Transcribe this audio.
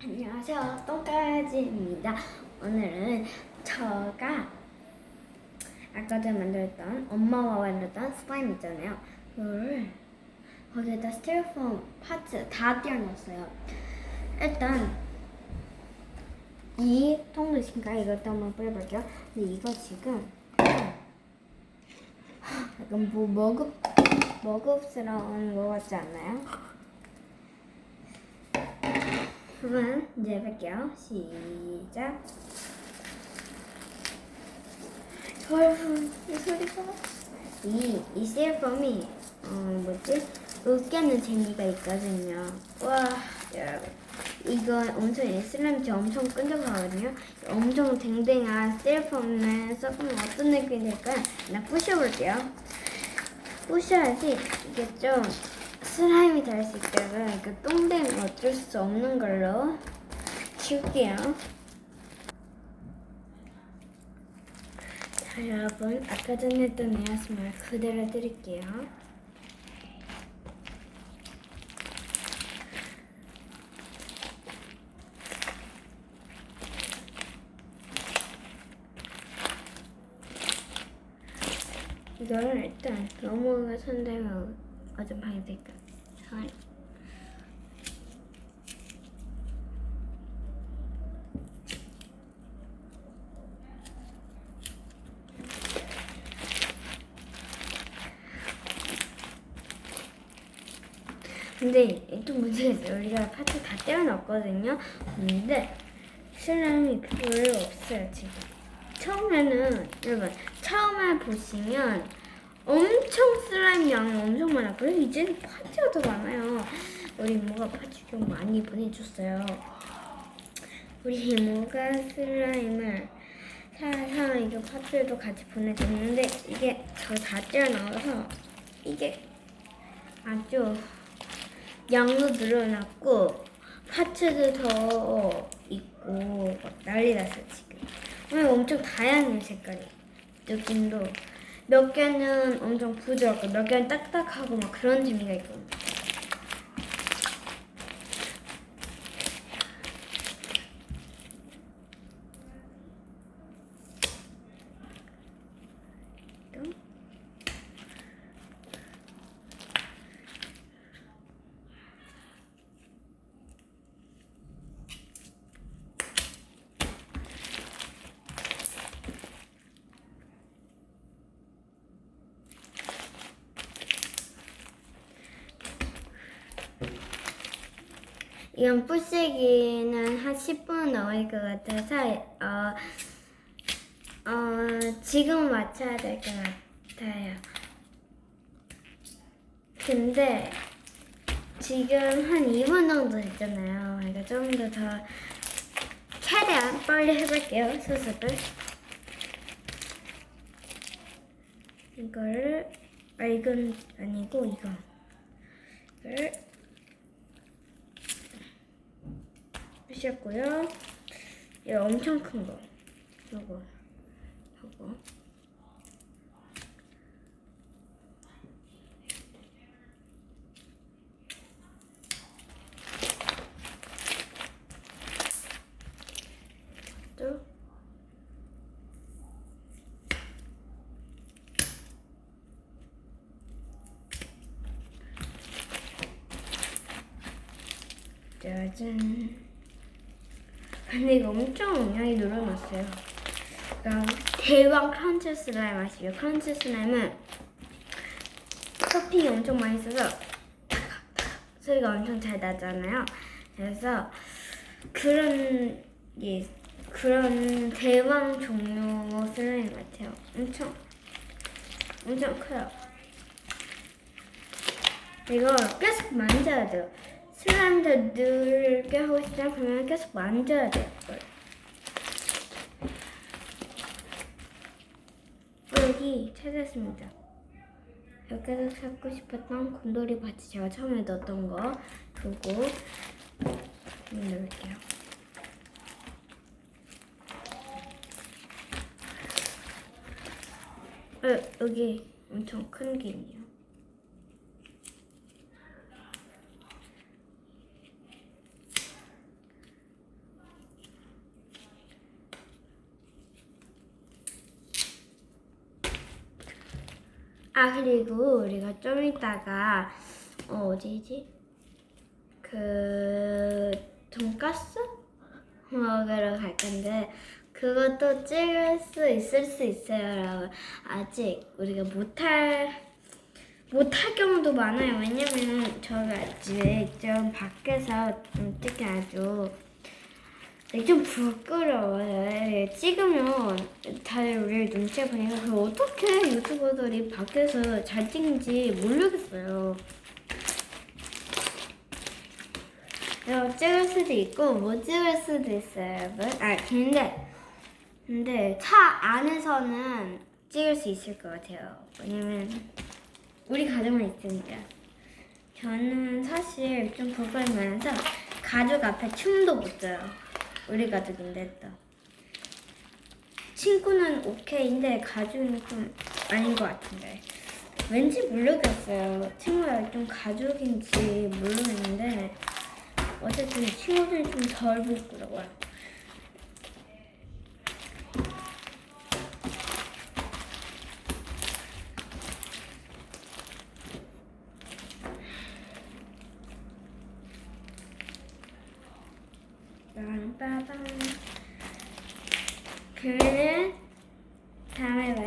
안녕하세요. 똥까지입니다. 오늘은 저가 아까 전에 만들었던 엄마와 만들었던 슬라임 있잖아요. 그거를 거기에다 스티로폼 파츠 다 띄워놨어요. 일단 이 통도 있으니까 이것도 한번 뿌려볼게요. 근데 이거 지금 약간 뭐 먹읍 먹읍스러운 거 같지 않나요? 그러면 이제 해볼게요. 시작. 여러분, 이 소리가 이, 이 셀펌이 어 뭐지? 으깨는 재미가 있거든요. 와, 여러분. 이거 엄청 슬램지 엄청 끈적하거든요. 엄청 댕댕한 셀펌을 써보면 어떤 느낌이 될까요? 나 부셔볼게요. 부셔야지 이게 좀 슬라임이 될 수 있다면 그 똥댕은 어쩔 수 없는 걸로 치울게요. 자 여러분 아까 전에 했던 에어스말 그대로 드릴게요. 이거를 일단 너무 손대면 어젯밤에 될까? 잘. 근데 또 문제가 있어요. 우리가 파트 다 떼어놨거든요. 근데 슬람이 별로 없어요, 지금. 처음에는, 여러분, 처음에 보시면 엄청 슬라임 양이 엄청 많았고요. 이제는 파츠가 더 많아요. 우리 이모가 파츠 좀 많이 보내줬어요. 우리 이모가 슬라임을 사서 이거 파츠도 같이 보내줬는데 이게 저다 떼어나와서 이게 아주 양도 늘어났고 파츠도 더 있고 막 난리 났어 지금. 오늘 엄청 다양해 색깔이 느낌도 몇 개는 엄청 부드럽고 몇 개는 딱딱하고 막 그런 재미가. 또 이건 부시기는 한 10분 넘을 것 같아서 어, 어, 지금 맞춰야 될 것 같아요. 근데 지금 한 2분 정도 됐잖아요. 그러니까 좀 더 더 최대한 빨리 해볼게요. 수습을. 이거를 아 이건 아니고 이거. 이걸 하셨고요. 이 엄청 큰 거. 요거. 요거. 또 짜잔. 근데 이거 엄청 양이 늘어났어요. 대왕 크런치 슬라임 아시죠? 크런치 슬라임은 토핑이 엄청 많이 있어서 소리가 엄청 잘 나잖아요. 그래서 그런 게 그런 대왕 종류 슬라임 같아요. 엄청 엄청 커요. 이거 계속 만져야 돼요. 슬라임도 늘게 하고 싶다 그러면 계속 만져야. 어, 여기 찾았습니다. 여기서 찾고 싶었던 곰돌이 바지 제가 처음에 넣었던 거 그거 넣을게요. 어, 여기 엄청 큰 게 있네요. 아 그리고 우리가 좀 이따가 어 어디지? 그 돈가스 먹으러 갈 건데 그것도 찍을 수 있을 수 있어요. 아직 우리가 못할 못할 경우도 많아요. 왜냐면 저가 아직 좀 밖에서 좀 찍기 아주 네, 좀 부끄러워요. 찍으면 다들 우리를 눈치 보니까 그 어떻게 유튜버들이 밖에서 잘 찍는지 모르겠어요. 그래서 찍을 수도 있고 못 찍을 수도 있어요, 여러분. 아 근데 근데 차 안에서는 찍을 수 있을 것 같아요. 왜냐면 우리 가족만 있으니까. 저는 사실 좀 부끄러움이 많아서 가족 앞에 춤도 못 춰요. 우리 가족인데 또. 친구는 오케이인데 가족은 좀 아닌 것 같은데. 왠지 모르겠어요. 친구가 좀 가족인지 모르겠는데 어쨌든 친구들이 좀 덜 부끄러워요. 빰빠밤. 그러면 다음에.